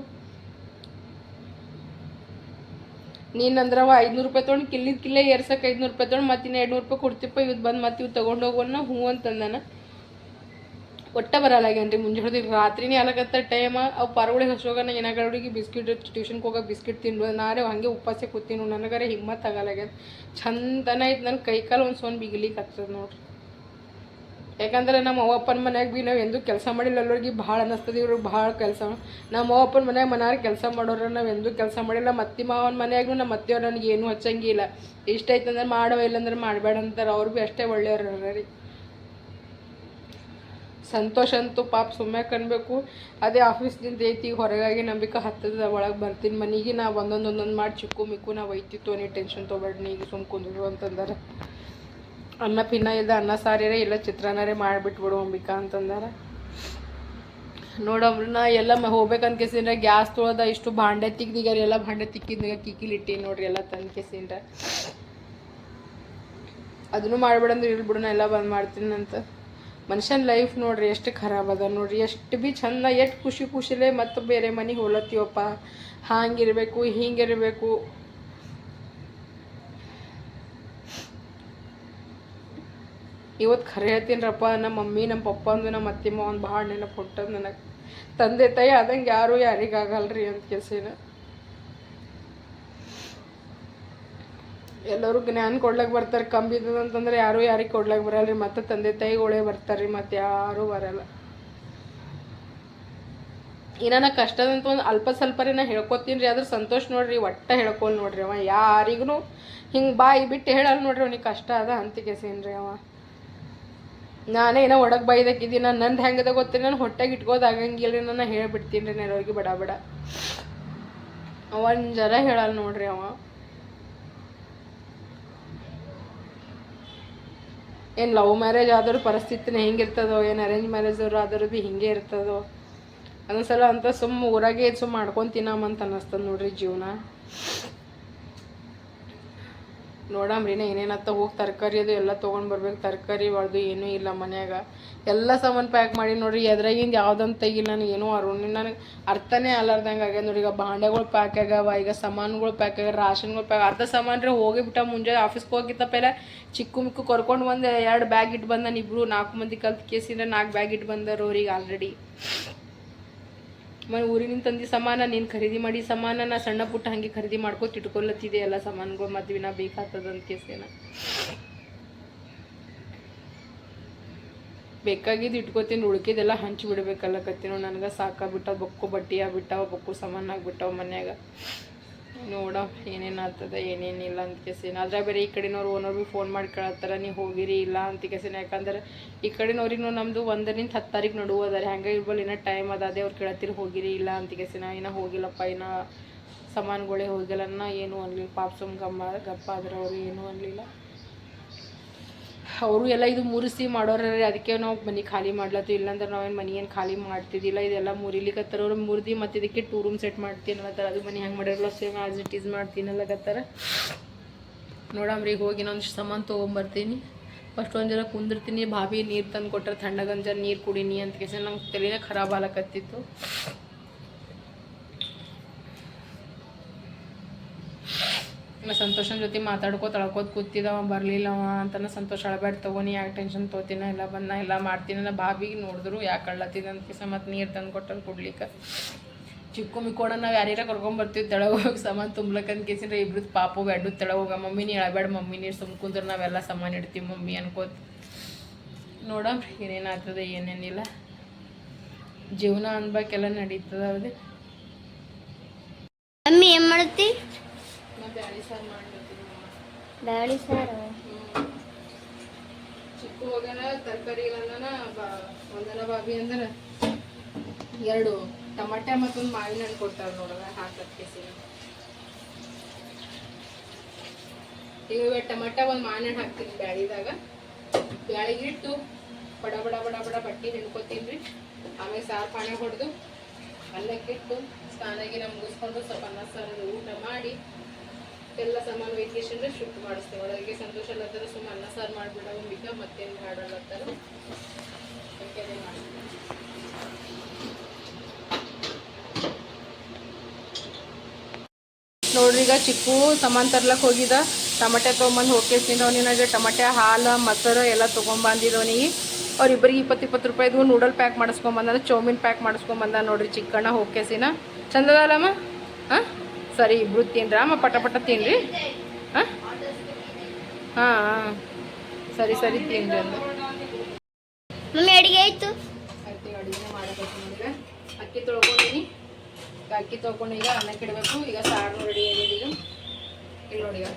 ನೀನಂದ್ರೆ ಅವ ಐದುನೂರು ರೂಪಾಯಿ ತೊಗೊಂಡು ಕಿಲ್ಲಿದ ಕಿಲ್ಲೇ ಏರ್ಸಕ್ಕೆ ಐದುನೂರು ರೂಪಾಯಿ ತೊಗೊಂಡು ಮತ್ತೆ ಇನ್ನು ನೂರು ರೂಪಾಯಿ ಕೊಡ್ತಿಪ್ಪ ಇವತ್ತು ಬಂದು ಮತ್ತೆ ಇವ್ ತೊಗೊಂಡು ಹೋಗೋಣ ಹ್ಞೂ ಅಂತಂದಾನ. ಒಟ್ಟ ಬರಲ್ಲಾಗ್ಯಾನ್ರಿ ಮುಂಜಾನೆ ಹೊಡೆದು ರಾತ್ರಿನೇ ಅಲಗತ್ತ ಟೈಮ್ ಅವು ಪಾರ್ಗಳಿಗೆ ಹಸೋಗನ ಏನಾಗಡಿಗೆ ಬಿಸ್ಕಿಟ್ ಟ್ಯೂಷನ್ಗೆ ಹೋಗೋ ಬಿಸ್ಕಿಟ್ ತಿಂದು ನಾರೇ ಹಾಗೆ ಉಪವಾಸ ಕೂತೀನಿ ನನಗರೆ ಹಿಮ್ಮತ್ ಆಗಲ್ಲಾಗ್ಯದ ಚಂದನ ಐತೆ ನನ್ನ ಕೈ ಕಾಲು ಒಂದು ಸೋನ್ ಬಿಗಿಲಿಕ್ಕೆ ಹತ್ತದ ನೋಡ್ರಿ ಯಾಕಂದ್ರೆ ನಮ್ಮ ಅವ್ವಪ್ಪನ ಮನ್ಯಾಗ ಭೀ ನಾವು ಎಂದೂ ಕೆಲಸ ಮಾಡಿಲ್ಲ ಅಲ್ಲೋರ್ಗೆ ಭಾಳ ಅನ್ನಿಸ್ತದೆ ಇವ್ರಿಗೆ ಭಾಳ ಕೆಲಸ. ನಮ್ಮ ಅವ್ವಪ್ಪನ ಮನ್ಯಾಗ ಮನಾರು ಕೆಲಸ ಮಾಡೋರು ನಾವು ಎಂದೂ ಕೆಲಸ ಮಾಡಿಲ್ಲ. ಮತ್ತೆ ಮಾವನ ಮನ್ಯಾಗೂ ನಮ್ಮ ಅತ್ತೆಯವ್ರು ನನಗೆ ಏನೂ ಹಚ್ಚಂಗಿಲ್ಲ. ಇಷ್ಟ ಐತಂದ್ರೆ ಮಾಡೋ ಇಲ್ಲಂದ್ರೆ ಮಾಡಬೇಡ ಅಂತಾರೆ. ಅವ್ರು ಭೀ ಅಷ್ಟೇ ಒಳ್ಳೆಯವ್ರು ರೀ. ಸಂತೋಷ ಅಂತೂ ಪಾಪ ಸುಮ್ಮನೆ ಕನ್ಬೇಕು ಅದೇ ಆಫೀಸ್ದಿಂದ ಐತಿ ಹೊರಗಾಗಿ ನಂಬಿಕೆ ಹತ್ತದ ಒಳಗೆ ಬರ್ತೀನಿ. ಮನೆಗೆ ನಾ ಒಂದೊಂದು ಒಂದೊಂದು ಮಾಡಿ ಚಿಕ್ಕು ಮಿಕ್ಕು ನಾವು ಒಯ್ತಿತ್ತು, ನೀ ಟೆನ್ಷನ್ ತೊಗೊಬೇಡ ಈಗ ಸುಮ್ಮ ಕುಂದ್ರು ಅಂತಂದಾರೆ. ಅನ್ನ ಪಿನ್ನ ಇಲ್ಲದ ಅನ್ನ ಸಾರಿರೇ ಇಲ್ಲ, ಚಿತ್ರಾನ್ನರೇ ಮಾಡಿಬಿಟ್ಬಿಡು ಅಂಬಿಕಾ ಅಂತಂದಾರೆ. ನೋಡಮ್ರಿ ನಾ ಎಲ್ಲ ಹೋಗ್ಬೇಕಂತ ಕೇಸಿಂದ್ರೆ ಗ್ಯಾಸ್ ತೊಳ್ದ ಇಷ್ಟು ಭಾಂಡೆ ತಿಕ್ದಿಗಾರ ಎಲ್ಲ ಭಾಂಡೆ ತಿಕ್ಕಿದ್ನಾಗ ಕಿಕ್ಕಿಲಿ ಇಟ್ಟಿ ನೋಡ್ರಿ ಎಲ್ಲ ತಂದು ಕೇಸಿಂದ್ರೆ. ಅದನ್ನು ಮಾಡ್ಬಿಡಂದ್ರೆ ಇಲ್ಲಿ ಬಿಡು, ನಾ ಎಲ್ಲ ಬಂದ್ ಮಾಡ್ತೀನಿ ಅಂತ ಮನುಷ್ಯನ ಲೈಫ್ ನೋಡ್ರಿ ಎಷ್ಟು ಖರಾಬ್ ಅದ. ನೋಡ್ರಿ ಎಷ್ಟು ಬಿ ಚಂದ, ಎಷ್ಟು ಖುಷಿ ಖುಷಿಲೇ ಮತ್ತೆ ಬೇರೆ ಮನೆಗೆ ಹೋಲತ್ತೀವಪ್ಪ. ಹಾಂಗಿರ್ಬೇಕು, ಹಿಂಗಿರ್ಬೇಕು. ಇವತ್ತು ಖರೆ ಹೇಳ್ತೀನಿರಪ್ಪ ನಮ್ಮ ಮಮ್ಮಿ ನಮ್ಮ ಪಪ್ಪ ಅಂದು ನಮ್ಮ ಅತ್ತಿಮ್ಮ ಒಂದು ಭಾಳ ನೆನಪು ಹೊಂಟದ ನನಗೆ. ತಂದೆ ತಾಯಿ ಆದಂಗೆ ಯಾರು ಯಾರಿಗಾಗಲ್ರಿ ಅಂತ ಕೆಸಿನ ಎಲ್ಲರೂ ಜ್ಞಾನ ಕೊಡ್ಲಕ್ಕೆ ಬರ್ತಾರೆ ಕಂಬಿದ್ದದ ಅಂತಂದ್ರೆ ಯಾರು ಯಾರಿಗೆ ಕೊಡ್ಲಕ್ಕೆ ಬರಲ್ಲ ರೀ ಮತ್ತೆ ತಂದೆ ತಾಯಿಗಳೇ ಬರ್ತಾರೆ ರೀ ಮತ್ತೆ ಯಾರೂ ಬರಲ್ಲ. ಏನಾನ ಕಷ್ಟದಂತ ಒಂದು ಅಲ್ಪ ಸ್ವಲ್ಪರೇ ನಾ ಹೇಳ್ಕೊತೀನಿ ರೀ, ಆದ್ರೆ ಸಂತೋಷ ನೋಡ್ರಿ, ಒಟ್ಟ ಹೇಳ್ಕೊಲ್ ನೋಡ್ರಿ ಅವ ಯಾರಿಗೂ ಹಿಂಗೆ ಬಾಯಿ ಬಿಟ್ಟು ಹೇಳಲ್ಲ ನೋಡ್ರಿ ಅವ್ನಿಗೆ ಕಷ್ಟ ಅದ ಅಂತ ರೀ ಅವ. ನಾನೇ ಏನೋ ಒಡಗೆ ಬೈದಕ್ಕಿದ್ದೀನಿ ನಾನು ನಂದು ಹೆಂಗದ ಗೊತ್ತಿರಿ ನಾನು ಹೊಟ್ಟೆಗೆ ಇಟ್ಕೋದಾಗಂಗಿಲ್ಲ ರೀ ನಾನು ಹೇಳ್ಬಿಡ್ತೀನಿ ರೀ, ನೆರವಿಗೆ ಬಡ ಬಡ. ಅವನ ಜರ ಹೇಳಲ್ಲ ನೋಡ್ರಿ ಅವ. ಏನು ಲವ್ ಮ್ಯಾರೇಜ್ ಆದರೂ ಪರಿಸ್ಥಿತಿನೇ ಹೆಂಗಿರ್ತದೋ, ಏನು ಅರೇಂಜ್ ಮ್ಯಾರೇಜ್ ಆದರೂ ಭೀ ಹಿಂಗೆ ಇರ್ತದೋ. ಸಲ ಅಂತ ಸುಮ್ಮ ಊರಾಗೆ ಸುಮ್ಮ ಮಾಡ್ಕೊಂಡು ಅಂತ ಅನ್ನಿಸ್ತದೆ ನೋಡ್ರಿ ಜೀವನ. ನೋಡಮ್ರಿ ನಾ ಏನೇನತ್ತ ಹೋಗಿ ತರಕಾರಿ ಅದು ಎಲ್ಲ ತೊಗೊಂಡು ಬರ್ಬೇಕು. ತರಕಾರಿ ಒಳದು ಏನೂ ಇಲ್ಲ ಮನ್ಯಾಗ. ಎಲ್ಲ ಸಾಮಾನು ಪ್ಯಾಕ್ ಮಾಡಿ ನೋಡ್ರಿ, ಎದ್ರಾಗಿಂದ ಯಾವ್ದಂತ ತೆಗಿಲ್ಲ ನಾನು, ಏನೂ ಅರುಣಿ ನನಗೆ ಅರ್ಥನೇ ಅಲ್ಲಾರ್ದಂಗೆ ಆಗ್ಯದ ನೋಡಿ. ಈಗ ಭಾಂಡೆಗಳು ಪ್ಯಾಕ್ ಆಗ್ಯಾವ, ಈಗ ಸಾಮಾನುಗಳು ಪ್ಯಾಕ್ ಆಗ್ಯಾವ ರಾಷನ್ಗಳು ಪ್ಯಾಕ್ ಅರ್ಧ ಸಾಮಾನು ಹೋಗಿಬಿಟ್ಟ ಮುಂಜಾನೆ ಆಫೀಸ್ಗೆ ಹೋಗಿದ್ದ ಪೆಲ್ಲ ಚಿಕ್ಕು ಮಿಕ್ಕು ಕರ್ಕೊಂಡು ಬಂದೆ ಎರಡು ಬ್ಯಾಗ್ ಇಟ್ಟು ಬಂದ ಇಬ್ರು. ನಾಲ್ಕು ಮಂದಿ ಕಲ್ತು ಕೇಸಿಂದ ನಾಲ್ಕು ಬ್ಯಾಗ್ ಇಟ್ಟು ಬಂದರು ಅವ್ರಿಗೆ ಆಲ್ರೆಡಿ ಮನೆ ಊರಿನಿಂದ ತಂದು ಸಾಮಾನ, ನೀನು ಖರೀದಿ ಮಾಡಿ ಸಾಮಾನ, ನಾ ಸಣ್ಣ ಪುಟ್ಟ ಹಂಗೆ ಖರೀದಿ ಮಾಡ್ಕೊತ ಇಟ್ಕೊಲತ್ತಿದೆ ಎಲ್ಲ ಸಾಮಾನುಗಳು ಮದ್ವಿನ ಬೇಕಾಗ್ತದ ಅಂತ ಕೇಸೇನ ಬೇಕಾಗಿದ್ದು ಇಟ್ಕೋತೀನಿ, ಉಳ್ಕಿದೆಲ್ಲ ಹಂಚಿ ಬಿಡ್ಬೇಕಲ್ಲ ಕತ್ತಿನೋ, ನನಗೆ ಸಾಕಾಗ್ಬಿಟ್ಟಾವ ಬೊಕ್ಕು ಬಟ್ಟೆ ಆಗ್ಬಿಟ್ಟಾವ, ಬೊಕ್ಕು ಸಾಮಾನು ಆಗ್ಬಿಟ್ಟಾವ ಮನ್ಯಾಗ. ನೋಡ, ಏನೇನು ಆಗ್ತದ ಏನೇನಿಲ್ಲ ಅಂತ ಕೇಸಿನ ಅದ್ರಾಗ ಬೇರೆ ಈ ಕಡೆನವ್ರು ಓನರ್ ಭೀ ಫೋನ್ ಮಾಡಿ ಕೇಳತ್ತಾರ ನೀವು ಹೋಗಿರಿ, ಇಲ್ಲ, ಅಂತ ಕೇಸಿನ ಯಾಕಂದ್ರೆ ಈ ಕಡೆನವ್ರಿಗೂ ನಮ್ಮದು ಒಂದರಿಂದ ಹತ್ತು ತಾರೀಕು ನಡುವು ಅದಾರೆ. ಹಂಗೆ ಇರ್ಬಲ್ ಇನ್ನೂ ಟೈಮ್ ಅದ ಅದೇ ಅವ್ರು ಕೇಳತ್ತಿರಿ, ಹೋಗಿರಿ, ಇಲ್ಲ, ಅಂತ ಕೇಸಿನ ಇನ್ನೂ ಹೋಗಿಲ್ಲಪ್ಪ, ಇನ್ನೂ ಸಾಮಾನುಗಳೇ ಹೋಗಿಲ್ಲ ಏನು ಅನ್ಲಿಲ್ಲ. ಪಾಪ ಸುಮ್ ಗಮ್ಮ, ಗಪ್ಪ ಆದ್ರೆ ಅವ್ರು ಏನೂ ಅನ್ಲಿಲ್ಲ. ಅವರು ಎಲ್ಲ ಇದು ಮುರಿಸಿ ಮಾಡೋರ್ರಿ ಅದಕ್ಕೆ ನಾವು ಮನೆ ಖಾಲಿ ಮಾಡ್ಲತ್ತು ಇಲ್ಲಾಂದ್ರೆ ನಾವೇನು ಮನೆ ಏನು ಖಾಲಿ ಮಾಡ್ತಿದ್ದಿಲ್ಲ. ಇದೆಲ್ಲ ಮುರಿಲಿಕತ್ತಾರ ಅವ್ರು ಮುರಿದು ಮತ್ತು ಇದಕ್ಕೆ ಟೂ ರೂಮ್ ಸೆಟ್ ಮಾಡ್ತೀನಿ ಅನ್ನತ್ತಾರ ಅದು ಮನೆ ಹೆಂಗೆ ಮಾಡಿರಲ್ಲ ಸೇಮ್ ಆಸ್ ಇಟ್ ಈಸ್ ಮಾಡ್ತೀನಿ ಅಲ್ಲಕತ್ತಾರ ನೋಡಮ್ರಿ ಹೋಗಿ ಇನ್ನೊಂದಿಷ್ಟು ಸಾಮಾನು ತೊಗೊಂಬರ್ತೀನಿ. ಫಸ್ಟ್ ಒಂದು ಕುಂದಿರ್ತೀನಿ. ಭಾವಿ ನೀರು ತಂದು ಕೊಟ್ಟರೆ ತಣ್ಣಗಂಜ ನೀರು ಕುಡೀನಿ ಅಂತ ಕೇಸ ನಂಗೆ ತಲೆನೇ ಖರಾಬ್ ಆಲಕತ್ತಿತ್ತು ನಾ ಸಂತೋಷನ ಜೊತೆ ಮಾತಾಡ್ಕೋ ಅಳ್ಕೋತ ಕೂತಿದ್ದವ ಬರಲಿಲ್ಲ ಅವ ಅಂತ ನಾ ಸಂತೋಷ ಅಳಬೇಡ ತಗೋನಿ ಯಾಕೆ ಟೆನ್ಷನ್ ತೊಗೋತೀನ? ಎಲ್ಲ ಬಂದ ಎಲ್ಲ ಮಾಡ್ತೀನಿ ನಾ ಬಾಬಿಗೆ ನೋಡಿದ್ರು ಯಾಕೆ ಅಳ್ಳತ್ತಿದ ಅಂತ ಮತ್ತು ನೀರು ತಂದು ಕೊಟ್ಟರು ಕುಡ್ಲಿಕ್ಕೆ. ಚಿಕ್ಕು ಮಿಕ್ಕೋಣ ನಾವು ಯಾರ್ಯಾರ ಕರ್ಕೊಂಬರ್ತೀವಿ ತೆಳಗೆ ಹೋಗಿ ಸಾಮಾನು ತುಂಬ್ಲಕ್ಕಂತ ಕೇಸಿನ ಇಬ್ರದ್ದು ಪಾಪು ಬೆಡ್ಡು ತೆಳಗೆ ಹೋಗ. ಮಮ್ಮಿ ನೀ ಅಳಬೇಡ, ಮಮ್ಮಿ ನೀರು ಸುಮ್ ಕುಂದ್ರೆ ನಾವೆಲ್ಲ ಸಾಮಾನು ಇಡ್ತೀವಿ ಮಮ್ಮಿ ಅನ್ಕೋತ. ಏನೇನು ಏನೇನಾಗ್ತದೆ, ಏನೇನಿಲ್ಲ. ಜೀವನ ಅನ್ಬೇಕೆಲ್ಲ ನಡೀತದ ಮಮ್ಮಿ ಏನು ಮಾಡ್ತಿ ನಾ ಬ್ಯಾಳಿ ಸಾರು ಮಾಡ್ಲತ್ತೀನಿ ಬ್ಯಾಳಿ ಸಾರು. ಚಿಕ್ಕ ಹೋಗ್ಯಾನ ತರಕಾರಿ ಬಾ, ಒಂದನ ಬಾಬಿ ಅಂದ್ರೆ ಎರಡು ಟಮಾಟೆ ಮತ್ತೊಂದು ಮಾವಿನ ಹಣ್ಣು ಕೊಡ್ತಾರ ನೋಡಲ್ಲ ಹಾಕತ್ ಕೇಸಿ ಈಗ ಟಮಾಟ ಒಂದು ಮಾವಿನ ಹಣ್ಣು ಹಾಕ್ತೀನಿ ಬ್ಯಾಳಿದಾಗ. ಬ್ಯಾಳಿಗೆ ಇಟ್ಟು ಬಡ ಬಡ ಬಡ ಬಡ ಬಟ್ಟಿ ಹಿಂಡ್ಕೊತೀನಿ ರೀ. ಆಮೇಲೆ ಸಾರು ಪಾಣೆ ಹೊಡೆದು, ಅನ್ನಕ್ಕಿಟ್ಟು ಸ್ನಾನಾಗಿನ ಮುಗಿಸ್ಕೊಂಡು ಸ್ವಲ್ಪ ಅನ್ನ ಸಾರು ಊಟ ಮಾಡಿ ಎಲ್ಲ ಸಾಮಾನು ವೇಕೇಶನ್ ಶಿಫ್ಟ್ ಮಾಡಿಸ್ತೇವೆ. ಒಳಗೆ ಸಂತೋಷ ಅಲ್ಲತ್ತಾರ ಸುಮ್ಮ ಅನ್ನ ಸಾರು ಮಾಡಿಬಿಡೋ ಬಿಕ ಮತ್ತೇನು ಮಾಡಲ್ಲತ್ತಾರ ನೋಡ್ರಿ, ಈಗ ಚಿಕ್ಕು ಸಾಮಾನು ತರ್ಲಕ್ಕೆ ಹೋಗಿದ. ಟಮಟೆ ತೊಗೊಂಬಂದು ಹೋಗ್ತೀನಿ ಅವನಿನಾಗೆ ಟಮಟೆ, ಹಾಲು, ಮೊಸರು ಎಲ್ಲ ತೊಗೊಂಬಂದಿದ್ದವನಿಗೆ ಅವ್ರಿಬ್ಬರಿಗೆ ಇಪ್ಪತ್ತು ಇಪ್ಪತ್ತು ರೂಪಾಯಿದು ನೂಡಲ್ ಪ್ಯಾಕ್ ಮಾಡಿಸ್ಕೊಂಬಂದ ಚೌಮಿನ್ ಪ್ಯಾಕ್ ಮಾಡಿಸ್ಕೊಂಬಂದ ನೋಡ್ರಿ ಚಿಕ್ಕಣ್ಣ ಹೋಗ್ಕೇಸಿನ ಚಂದದಲ್ಲಮ್ಮ ಹಾಂ? ಸರಿ ಇಬ್ರು ತಿನ್ರಿ ಅಮ್ಮ ಪಟ ಪಟ ತಿನ್ರಿ. ಹಾಂ? ಹಾಂ ಸರಿ ಸರಿ ತಿನ್ರಿ ಅಂದ ಮಮ್ಮಿ ಅಡಿಗೆ ಆಯ್ತು. ಆಯ್ತು ಅಡುಗೆ ಮಾಡಬೇಕು ನಮಗೆ ಅಕ್ಕಿ ತೊಳ್ಕೊಂಡಿನಿ. ಅಕ್ಕಿ ತೊಳ್ಕೊಂಡು ಈಗ ಅನ್ನಕ್ಕೆ ಇಡಬೇಕು ಈಗ ಸಾರು ರೆಡಿ ಆಗಿದೆ ಈಗ. ಇಲ್ಲಿ ನೋಡಿ ಈಗ.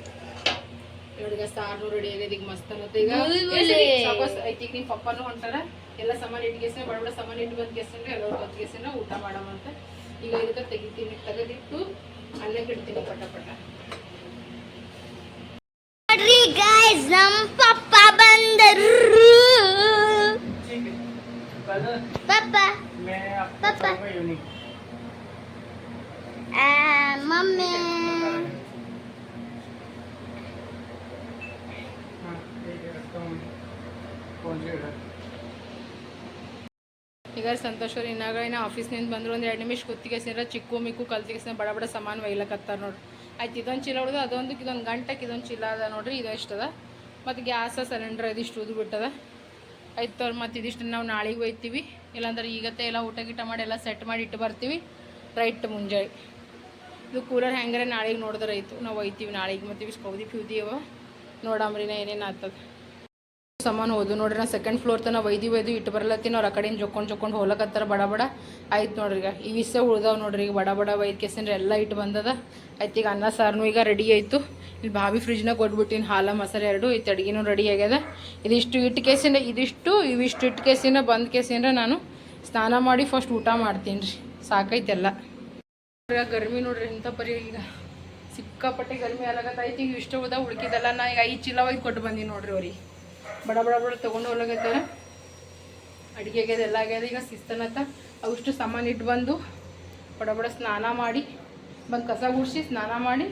ಸಾರು ರೆಡಿ ಆಗಿದೆ. ಈಗ ಮಸ್ತ್ ಅನ್ನತ್ತೆ ಈಗ. ಸಾಕೋಸ್ ಐತಿ ನಿಮ್ಮ ಪಪ್ಪನೂ ಹೊಂಟಾರ ಎಲ್ಲ ಸಾಮಾನು ಇಟ್ಕೇಸಿನ ಬಡ ಬಡ ಸಾಮಾನು ಇಟ್ಟು ಬಂದು ಎಲ್ಲರೂ ಬಂದು ಊಟ ಮಾಡಮಂತ ಈಗ ಇದಕ್ಕೆ ತೆಗಿತೀನಿ ತೆಗೆದಿಟ್ಟು ಅಲ್ಲೇ ಇಡ್ತೀನಿ ಪಟ ಪಟ ನೋಡ್ರಿ ಗಾಯ್ಸ್ ನಮ್ಮ ಪಪ್ಪ ಬಂದರು ಪಪ್ಪ ಪಪ್ಪ ಆ, ಮಮ್ಮಿ ಈಗ ಸಂತೋಷ್ ಅವ್ರು ಇನ್ನಾಗ ಆಫೀಸ್ನಿಂದ ಬಂದರು ಒಂದು ಎರಡು ನಿಮಿಷ ಕುತ್ತಿಗೆಸಿಂದ್ರೆ ಚಿಕ್ಕು ಮಿಕ್ಕು ಕಲ್ತಿಗೆಸಿನ ಬಡ ಬಡ ಸಾಮಾನು ಒಯ್ಲಕತ್ತಾರ ನೋಡ್ರಿ. ಆಯ್ತು ಇದೊಂದು ಚೀಲ ಹೊಡೆದು ಅದೊಂದು ಇದೊಂದು ಗಂಟಕ್ಕೆ ಇದೊಂದು ಚೀಲ ಅದ ನೋಡ್ರಿ, ಇದು ಎಷ್ಟದ? ಮತ್ತು ಗ್ಯಾಸ ಸಿಲಿಂಡ್ರ್ ಇದಿಷ್ಟು ಉದು ಬಿಟ್ಟದ. ಆಯ್ತು ಅವ್ರು ಮತ್ತು ಇದಿಷ್ಟು ನಾವು ನಾಳೆಗೆ ಒಯ್ತೀವಿ. ಇಲ್ಲಾಂದ್ರೆ ಈಗತ್ತೆ ಎಲ್ಲ ಊಟ ಗೀಟ ಮಾಡಿ ಎಲ್ಲ ಸೆಟ್ ಮಾಡಿ ಇಟ್ಟು ಬರ್ತೀವಿ. ರೈಟ್ ಮುಂಜಾನೆ ಇದು ಕೂಲರ್ ಹೆಂಗಾರೆ ನಾಳೆಗೆ ನೋಡಿದ್ರೆ ಆಯಿತು ನಾವು ಒಯ್ತೀವಿ ನಾಳೆಗೆ. ಮತ್ತು ಸ್ಕೌದಿ ಕೌದಿ ಪ್ಯೂದಿ ಅವ. ನೋಡಂಬ್ರಿನ ಏನೇನು ಆಗ್ತದೆ. ಸಾಮಾನು ಹೋದು ನೋಡ್ರಿ, ನಾ ಸೆಕೆಂಡ್ ಫ್ಲೋರ್ ತನ ಒಯ್ದು ಒಯ್ದು ಇಟ್ಟು ಬರಲತ್ತೀನಿ, ಅವ್ರು ಆ ಕಡೆಯಿಂದ ಜೊಕೊಂಡು ಜೊಕೊಂಡು ಹೋಲಕತ್ತಾರ, ಬಡ ಬಡ. ಆಯ್ತು ನೋಡ್ರಿ ಈಗ ಇವಿಸೆ ಉಳ್ದಾವ್ ನೋಡ್ರಿ, ಈಗ ಬಡ ಬಡ ಒಯ್ದು ಕೆಸಂದ್ರೆ ಎಲ್ಲ ಇಟ್ಟು ಬಂದದ. ಆಯ್ತು ಈಗ ಅನ್ನ ಸಾರ್ನು ಈಗ ರೆಡಿ ಆಯಿತು. ಇಲ್ಲಿ ಬಾವಿ ಫ್ರಿಜ್ನಾಗ ಕೊಟ್ಬಿಟ್ಟಿನಿ ಹಾಲ ಮಸಾಲೆ ಎರಡು ಇತ್ತು ಅಡುಗೆನೂ ರೆಡಿ ಆಗ್ಯದ. ಇದಿಷ್ಟು ಇಟ್ಟು ಕೇಸಿಂದ ಇದಿಷ್ಟು ಇವಿಷ್ಟು ಇಟ್ಟು ಕೇಸಿಂದ ಬಂದ ಕೇಸಿಂದ ನಾನು. ಸ್ನಾನ ಮಾಡಿ ಫಸ್ಟ್ ಊಟ ಮಾಡ್ತೀನಿ ರೀ ಸಾಕೈತೆಲ್ಲ ಗರ್ಮಿ ನೋಡ್ರಿ, ಇಂಥ ಪರಿ ಈಗ ಸಿಕ್ಕಾಪಟ್ಟೆ ಗರ್ಮಿ ಆಗತ್ತೈತಿ ಈಗ ಇಷ್ಟ ಹೋದ ಹುಡುಕಿದಲ್ಲ ನಾ, ಈಗ ಐದು ಚೀಲ ಒಯ್ದು ಕೊಟ್ಟು ಬಂದೀನಿ ನೋಡ್ರಿ ಅವ್ರಿಗೆ. ಬಡ ಬಡ ಬಡ ತೊಗೊಂಡು ಹೋಗ್ತಾರ ಅಡುಗೆ ಆಗ್ಯದ ಎಲ್ಲ ಆಗ್ಯದ. ಈಗ ಶಿಸ್ತನತ್ತ ಅವಷ್ಟು ಸಾಮಾನು ಇಟ್ಟು ಬಂದು ಬಡ ಬಡ ಸ್ನಾನ ಮಾಡಿ, ಬಂದು ಕಸ ಗುಡಿಸಿ ಸ್ನಾನ ಮಾಡಿ,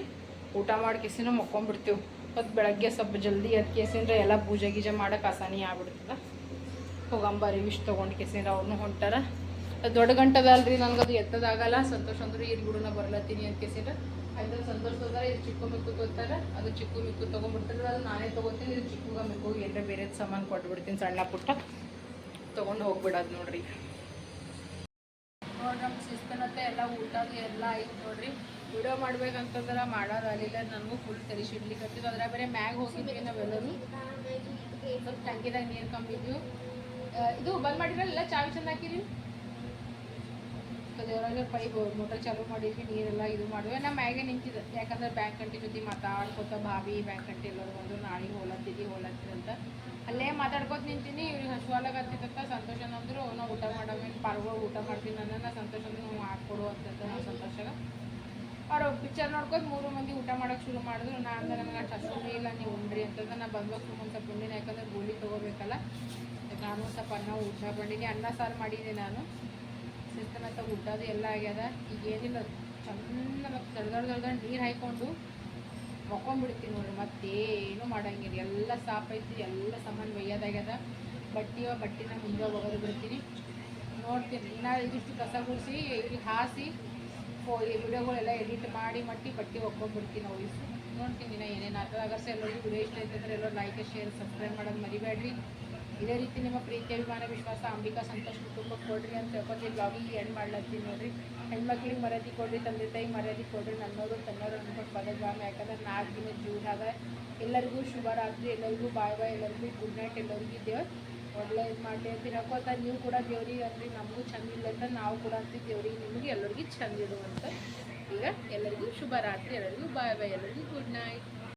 ಊಟ ಮಾಡಿ ಕೇಸಿನೂ ಮಕ್ಕೊಂಡ್ಬಿಡ್ತೀವಿ ಮತ್ತು ಬೆಳಗ್ಗೆ ಸ್ವಲ್ಪ ಜಲ್ದಿ ಅದು ಕೇಸಿಂದ್ರೆ ಎಲ್ಲ ಪೂಜೆ ಗೀಜೆ ಮಾಡೋಕೆ ಆಸಾನಿ ಆಗ್ಬಿಡ್ತದ. ಹೋಗಂಬಾರಿ ವಿಷ್ ತೊಗೊಂಡು ಕೇಸಿಂದ್ರೆ ಅವ್ರನ್ನೂ ಹೊಂಟಾರ. ದೊಡ್ಡ ಗಂಟೆ ಅಲ್ರಿ ನನಗದು ಎತ್ತದಾಗಲ್ಲ ಸಂತೋಷ ಅಂದ್ರೆ ಇಲ್ಲಿ ಗುಡನ ಬರ್ಲತ್ತೀನಿ ಅಂತ ಕೇಸಿಂದ್ರೆ ಆಯ್ತು, ಸಂತೋಷ ಹೋದಾರ ಇದು ಚಿಕ್ಕು ಮಿಕ್ಕು ತೊಗೋತಾರೆ ಅದು ಚಿಕ್ಕು ಮಿಕ್ಕು ತೊಗೊಂಡ್ಬಿಡ್ತಾರೆ ಅದು ನಾನೇ ತೊಗೋತೀನಿ, ಇದು ಚಿಕ್ಕುಗ ಮಿಕ್ಕು. ಎಲ್ಲರ ಬೇರೆ ಸಾಮಾನು ಕೊಟ್ಬಿಡ್ತೀನಿ, ಸಣ್ಣ ಪುಟ್ಟ. ತೊಗೊಂಡು ಹೋಗ್ಬಿಡೋದು ನೋಡ್ರಿ. ನೋಡ್ರಿ ನಮ್ಮ ಶಿಸ್ತನತೆ ಎಲ್ಲ ಊಟದು ಎಲ್ಲ ಆಯ್ತು ನೋಡ್ರಿ. ವಿಡಿಯೋ ಮಾಡ್ಬೇಕಂತಂದ್ರೆ ಮಾಡೋದಾಗಲಿಲ್ಲ ನನಗೂ ಫುಲ್ ತರಿಸಿಡ್ಲಿಕ್ಕೆ ಅದ್ರ ಬೇರೆ ಮ್ಯಾಗ ಹೋಗಿದ್ವಿ ನಾವೆಲ್ಲರೂ. ಸ್ವಲ್ಪ ಟಂಕಿದಾಗ ನೀರು ಕಮ್ಮಿದ್ವಿ ಇದು ಬಂದ್ ಮಾಡಿರಲ್ಲ ಚಾವಿ ಚೆಂದ ಹಾಕಿರಿ? ದೇವರಾಗ ಪೈಪ್ ಮೋಟರ್ ಚಾಲೂ ಮಾಡಿದ್ವಿ ನೀರೆಲ್ಲ ಇದು ಮಾಡಿದ್ವಿ ನಮ್ಮ ಮ್ಯಾಗೆ ನಿಂತಿದ್ದೆ ಯಾಕಂದ್ರೆ ಬ್ಯಾಂಕ್ ಅಂಟಿ ಜೊತೆ ಮಾತಾಡ್ಕೊತ ಬಾವಿ ಬ್ಯಾಂಕ್ ಅಂಟಿ ಎಲ್ಲರೂ ಬಂದು ನಾಳೆ ಹೋಲತ್ತಿದ್ದಿ ಹೋಲತ್ತಿದ್ ಅಂತ. ಅಲ್ಲೇ ಮಾತಾಡ್ಕೊತ ನಿಂತೀನಿ. ಇವ್ರಿಗೆ ಹಸುವಾಲಾಗತ್ತಿದ್ದಂತ ಸಂತೋಷ ಅಂದ್ರು. ನಾವು ಊಟ ಮಾಡಮೇಲೆ ಪಾರ್ಗಳು ಊಟ ಮಾಡ್ತೀನಿ ನನ್ನ ಸಂತೋಷ ನಾವು ಹಾಕ್ಕೊಡು ಅಂತ ನಾವು ಸಂತೋಷಗ. ಅವ್ರ ಪಿಕ್ಚರ್ ನೋಡ್ಕೊಂಡು ಮೂರು ಮಂದಿ ಊಟ ಮಾಡೋಕೆ ಶುರು ಮಾಡಿದ್ರು. ನಾ ಅಂದ್ರೆ ನನಗೆ ಅಷ್ಟು ಹಸುವೇ ಇಲ್ಲ, ನೀವು ಉಂಡ್ರಿ ಅಂತಂದ್ರೆ ನಾ ಬಂದ್ಬೇಕು ಒಂದು ಸ್ವಲ್ಪ ಉಂಡಿನ ಯಾಕಂದ್ರೆ ಗೋಲಿ ತೊಗೋಬೇಕಲ್ಲ. ನಾನು ಸ್ವಲ್ಪ ಅನ್ನ ಊಟ ಬಂದಿನಿ ಅನ್ನ ಸಾರು ಮಾಡಿದ್ದೀನಿ ನಾನು. ಶಿಸ್ತನತ್ತ ಊಟದು ಎಲ್ಲ ಆಗ್ಯದ. ಈಗ ಏನಿಲ್ಲ, ಚಂದ ಮತ್ತು ದೊಡ್ಡ ದೊಡ್ಡ ನೀರು ಹಾಯ್ಕೊಂಡು ಮಕ್ಕೊಂಡ್ಬಿಡ್ತೀನಿ ನೋಡ್ರಿ ಮತ್ತೇನು ಮಾಡಂಗಿಲ್ಲ ಎಲ್ಲ ಸಾಫ್ ಐತಿ ಎಲ್ಲ ಸಾಮಾನು ಒಯ್ಯೋದಾಗ್ಯದ ಬಟ್ಟೆಯೋ ಬಟ್ಟೆನ ಮುಂದೆ ಒಗೆದು ಬಿಡ್ತೀನಿ ನೋಡ್ತೀನಿ ಇನ್ನು ಇದಿಷ್ಟು ಕಸ ಗುಡಿಸಿ ಇಲ್ಲಿ ಹಾಸಿ ಫೋ ಈ ವಿಡಿಯೋಗಳೆಲ್ಲ ಎಡಿಟ್ ಮಾಡಿ ಮಟ್ಟಿ ಬಟ್ಟೆ ಒಕ್ಕೊಂಡ್ಬಿಡ್ತೀನಿ ನಾವು ನೋಡ್ತೀನಿ ಇನ್ನು ಏನೇನು ಆಗ್ತದೆ ಅಗರ್ಸ ಎಲ್ಲರಿಗೂ ವಿಡಿಯೋ ಇಷ್ಟ ಆಯ್ತಂದ್ರೆ ಎಲ್ಲರೂ ಲೈಕ್ ಶೇರ್ ಸಬ್ಸ್ಕ್ರೈಬ್ ಮಾಡೋದು ಮರಿಬೇಡ್ರಿ ಇದೇ ರೀತಿ ನಿಮ್ಮ ಪ್ರೀತಿ, ಅಭಿಮಾನ, ವಿಶ್ವಾಸ, ಅಂಬಿಕಾ, ಸಂತೋಷ ಕುಟುಂಬಕ್ಕೆ ಕೊಡ್ರಿ ಅಂತ ಹೇಳ್ಕೊಂಡು ಬ್ಲಾಗಿಗೆ ಎಂಡ್ ಮಾಡ್ಲತ್ತೀನಿ ನೋಡ್ರಿ. ಹೆಣ್ಮಕ್ಳಿಗೆ ಮರ್ಯಾದೆ ಕೊಡ್ರಿ ತಂದೆ ತಾಯಿ ಮರ್ಯಾದೆ ಕೊಡ್ರಿ, ನನ್ನೋರು, ತನ್ನೋರು ಅಂದ್ಕೊಂಡು ಬರೋದು ಬಾಮ ಯಾಕಂದ್ರೆ ನಾಲ್ಕು ದಿನ ಜೀವನಾಗ ಎಲ್ಲರಿಗೂ ಶುಭರಾತ್ರಿ ಎಲ್ಲರಿಗೂ ಬಾಯ್ ಬಾಯ್, ಎಲ್ಲರಿಗೂ ಗುಡ್ ನೈಟ್ ಎಲ್ಲರಿಗೂ ದೇವ್ರು ಒಳ್ಳೆ ಇದು ಮಾಡಿ ಅಂತ ಹೇಳ್ಕೊತ ನೀವು ಕೂಡ ದೇವ್ರಿಗೆ ಅಂದ್ರಿ ನಮಗೂ ಚಂದ ಇಲ್ಲ ಅಂತ ನಾವು ಕೂಡ ಅಂತೀವಿ ದೇವ್ರಿಗೆ ನಿಮಗೆ ಎಲ್ಲರಿಗೂ ಚಂದ ಅಂತ ಈಗ ಎಲ್ಲರಿಗೂ ಶುಭರಾತ್ರಿ ಎಲ್ಲರಿಗೂ ಬಾಯ್ ಬಾಯ್, ಎಲ್ಲರಿಗೂ ಗುಡ್ ನೈಟ್